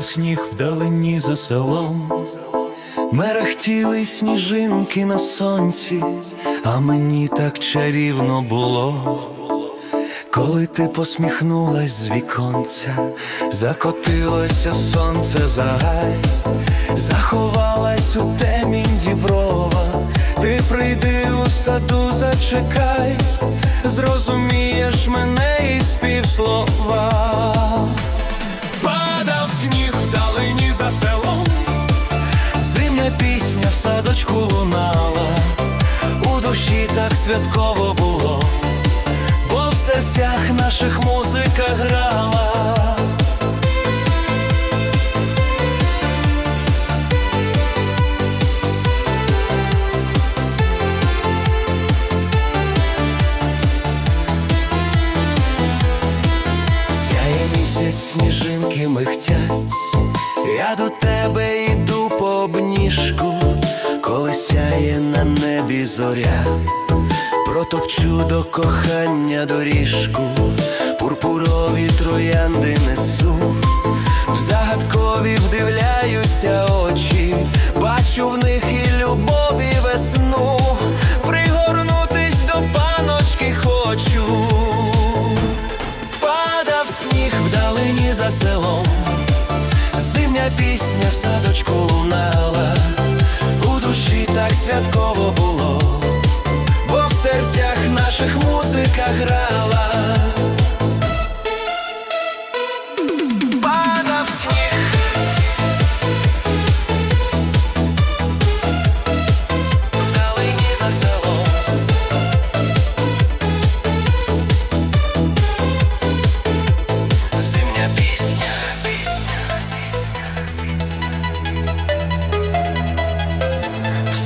сніг вдалині за селом, мерехтіли сніжинки на сонці, а мені так чарівно було. Коли ти посміхнулась з віконця, закотилося сонце за гай, заховалась у темінь діброва, ти прийди у саду, зачекай, зрозумієш мене і співслова. В лунала, у душі так святково було бо в серцях наших музика грала. Сяє місяць, сніжинки михтять, я до тебе йду по обніжку, коли сяє на небі зоря. Протопчу до кохання доріжку, пурпурові троянди несу, в загадкові вдивляюся очі, бачу в них і любов, і весну, пригорнутись до паночки хочу. Падав сніг вдалині за селом, зимня пісня в садочку лунала, душі так святково було бо в серцях наших музика грала.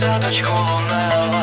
В садочку лунала.